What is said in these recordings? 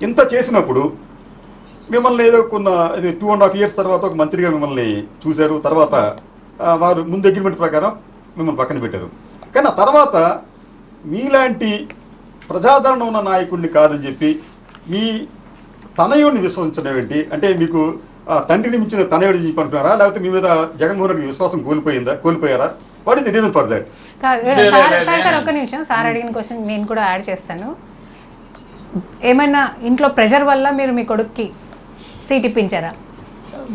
ఇంత చేసినప్పుడు మిమ్మల్ని ఏదో కొన్న ఇది టూ అండ్ హాఫ్ ఇయర్స్ తర్వాత ఒక మంత్రిగా మిమ్మల్ని చూశారు. తర్వాత వారు ముందు అగ్రిమెంట్ ప్రకారం మిమ్మల్ని పక్కన పెట్టారు. కానీ ఆ తర్వాత మీలాంటి ప్రజాదరణ ఉన్న నాయకుడిని కాదని చెప్పి మీ తనయుడిని విశ్వసించడం ఏంటి? అంటే మీకు ఆ, తండ్రిని మించిన తనయుడిని చెప్పి అంటున్నారా లేకపోతే మీ మీద జగన్మోహన్ రెడ్డి విశ్వాసం కోల్పోయిందా? కోల్పోయారా? What is the reason for that sir. ఒక్క నిమిషం. సార్ అడిగిన క్వశ్చన్ నేను కూడా యాడ్ చేస్తాను. ఏమైనా ఇంట్లో ప్రెషర్ వల్ల మీరు మీ కొడుక్కి సీట్ ఇప్పించారా?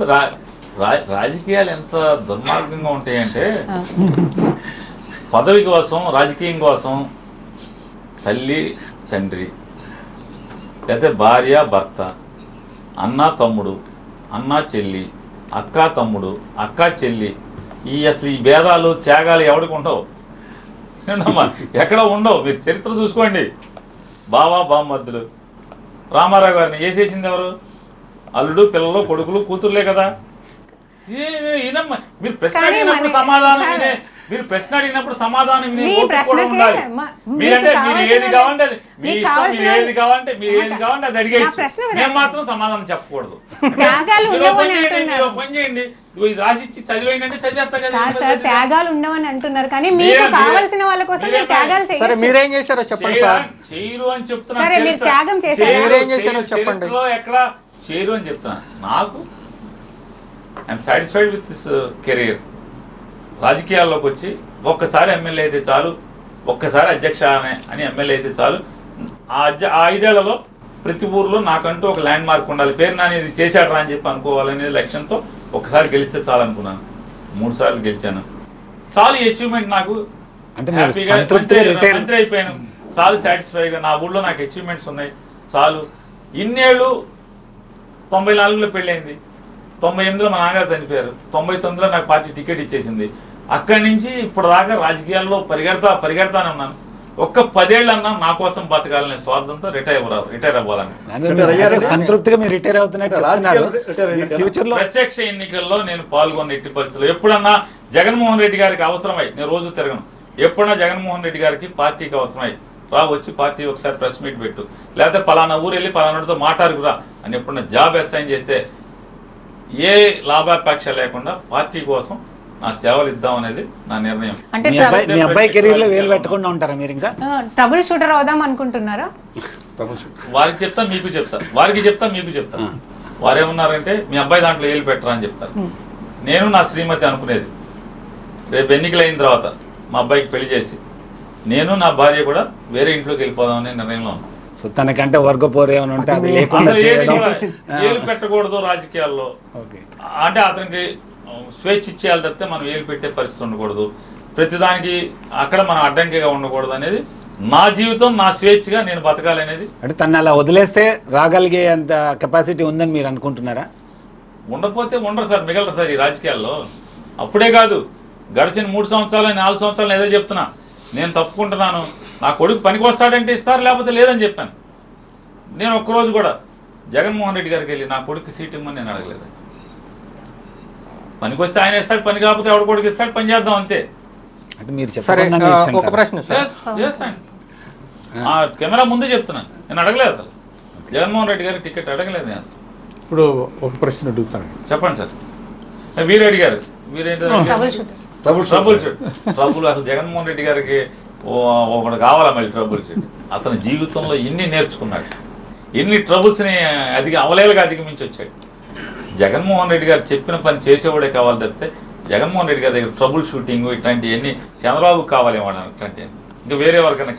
రా- రా- రాజకీయాలు ఎంత దుర్మార్గంగా ఉంటాయంటే పదవి కోసం రాజకీయం కోసం తల్లి తండ్రి లేకపోతే భార్య భర్త అన్న తమ్ముడు అన్న చెల్లి అక్క తమ్ముడు అక్క చెల్లి ఈ అసలు ఈ భేదాలు త్యాగాలు ఎవరికి ఉండవు? ఎక్కడ ఉండవు? మీరు చరిత్ర చూసుకోండి. బావా బామ్మద్దులు రామారావు గారిని వేసేసింది ఎవరు? అల్లుడు పిల్లలు కొడుకులు కూతుర్లే కదా. ఈయనమ్మ, మీరు ప్రశ్న సమాధానం మీరు ప్రశ్న అడిగినప్పుడు సమాధానం మీరంటే మీరు ఏది కావాలంటే అది మీ మీకు ఇష్టం కావాల్సిన- మీరు ఏది కావాలంటే మీరు ఏది కావాలంటే అది వినండి. మేము మాత్రం సమాధానం చెప్పకూడదు. త్యాగాలు మీరు పని చేయండి, త్యాగాలు ఉండవని అంటున్నారు. కానీ మీకు కావాల్సిన వాళ్ళ కోసం మీరే- మీరు త్యాగాలు సరే చేయొచ్చు. మీరేం చేశారో చెప్పండి? సార్. చేయరు అని చెప్తున్నా సరే, మీరు త్యాగం చేశారా? మీరేం చేశారో చెప్పండి. ఎక్కడ చేయరు అని చెప్తున్నా. నాకు I'm satisfied with this career రాజకీయాల్లోకి వచ్చి ఒక్కసారి ఎమ్మెల్యే అయితే చాలు ఒక్కసారి అధ్యక్ష అనే- అని ఎమ్మెల్యే అయితే చాలు. ఆ అధ్య ఆ ఐదేళ్ళలో ప్రతి ఊర్లో నాకంటూ ఒక ల్యాండ్ మార్క్ ఉండాలి. పేరు నాని ఇది చేశాడు రా అని చెప్పి అనుకోవాలనే లక్ష్యంతో ఒకసారి గెలిస్తే చాలు అనుకున్నాను మూడు సార్లు గెలిచాను. చాలు అచీవ్మెంట్ నాకు. హ్యాపీగా మంత్రి అయిపోయాను. చాలు సాటిస్ఫైగా నా ఊళ్ళో నాకు అచీవ్మెంట్స్ ఉన్నాయి. చాలు. ఇన్నేళ్ళు తొంభై నాలుగులో పెళ్ళైంది. తొంభై ఎనిమిదిలో మా నాన్నగారు చనిపోయారు. తొంభై తొమ్మిదిలో నాకు పార్టీ టికెట్ ఇచ్చేసింది. అక్కడి నుంచి ఇప్పుడు దాకా రాజకీయాల్లో పరిగెడతా పరిగెడతానే ఉన్నాను ఒక్క పదేళ్ళన్నా నా కోసం బతకాలనే స్వార్థంతో రిటైర్ అవ్వాలి రిటైర్ అవ్వాలని. సంతృప్తిగా మీరు రిటైర్ అవుతున్నట్టు ప్రత్యక్ష ఎన్నికల్లో నేను పాల్గొన్న ఎట్టి పరిస్థితుల్లో ఎప్పుడన్నా జగన్మోహన్ రెడ్డి గారికి అవసరమై నేను రోజు తిరగను. ఎప్పుడన్నా జగన్మోహన్ రెడ్డి గారికి పార్టీకి అవసరమై రా వచ్చి పార్టీ ఒకసారి ప్రెస్ మీట్ పెట్టు. లేకపోతే పలానా ఊరు వెళ్ళి పలానాతో మాట్లాడుకురా అని ఎప్పుడన్నా జాబ్ అసైన్ చేస్తే ఏ లాభాపేక్ష లేకుండా పార్టీ కోసం నా సేవలు ఇద్దాం అనేది నా నిర్ణయం. అంటే మీ అబ్బాయి మీ అబ్బాయి కెరీర్లో వేలు పెట్టకుండా ఉంటారా మీరు ఇంకా? ట్రబుల్ షూటర్ అవుదాం అనుకుంటున్నారా? వారికి చెప్తా మీకు చెప్తా. వారికి చెప్తా మీకు చెప్తా. వారేమన్నారంటే మీ అబ్బాయి దాంట్లో ఏలు పెట్టరా అని చెప్తారు. నేను నా శ్రీమతి అనుకునేది. రేపు ఎన్నికలు అయిన తర్వాత మా అబ్బాయికి పెళ్ళి చేసి నేను నా భార్య కూడా వేరే ఇంట్లోకి వెళ్ళిపోదామనే నిర్ణయంలో ఉన్నాం. సో తనకంటే వర్గపోరు ఏమైనా ఉంటే అది లేకుండా చేయడం. ఏలు పెట్టకూడదు రాజకీయాల్లో. అంటే అతనికి స్వేచ్ఛ ఇచ్చేయాలి తప్పితే మనం ఏలు పెట్టే పరిస్థితి ఉండకూడదు. ప్రతిదానికి అక్కడ మనం అడ్డంకిగా ఉండకూడదు అనేది నా జీవితం నా స్వేచ్ఛగా నేను బతకాలి అనేది. అంటే తను అలా వదిలేస్తే రాగలిగే అంత కెపాసిటీ ఉందని మీరు అనుకుంటున్నారా? ఉండకపోతే ఉండరు సార్ మిగలరు సార్ ఈ రాజకీయాల్లో. అప్పుడే కాదు గడిచిన మూడు సంవత్సరాలు నాలుగు సంవత్సరాలు ఏదో చెప్తున్నా. నేను తప్పుకుంటున్నాను. నా కొడుకు పనికి వస్తాడంటే ఇస్తారు లేకపోతే లేదని చెప్పాను. నేను ఒక్కరోజు కూడా జగన్మోహన్ రెడ్డి గారికి వెళ్ళి నా కొడుకు సీట్ ఇమ్మని నేను అడగలేదు. పనికి వస్తే ఆయన ఇస్తాడు పని కాకపోతే ఎవడ కొడుకు ఇస్తాడు పని చేద్దాం అంతే. అంటే మీరు సరే చెప్పకుండా ఆ, ఇచ్చాను ఒక కదా. ప్రశ్న సార్. Yes, yes అండి ఆ కెమెరా ముందే చెప్తున్నాను. నేను అడగలేదు అసలు. జగన్మోహన్ రెడ్డి గారికి టికెట్ అడగలేదు నేను అసలు. ఇప్పుడు ఒక ప్రశ్న అడుగుతాను. చెప్పండి సార్. వీరు అడిగారు. వీరేంటి? Trouble trouble trouble shoot trouble అసలు జగన్మోహన్ రెడ్డి గారికి ఓ- ఒకడు కావాలా మళ్ళీ ట్రబుల్ షూట్ అతని జీవితంలో ఎన్ని నేర్చుకున్నాడు? ఎన్ని ట్రబుల్స్ని అధిక అవలేలుగా అధిగమించి వచ్చాడు? జగన్మోహన్ రెడ్డి గారు చెప్పిన పని చేసేవాడే కావాలి తప్పితే జగన్మోహన్ రెడ్డి గారి దగ్గర ట్రబుల్ షూటింగ్ ఇట్లాంటివన్నీ చంద్రబాబు కావాలేమో అట్లాంటివన్నీ. ఇంకా వేరే ఎవరికైనా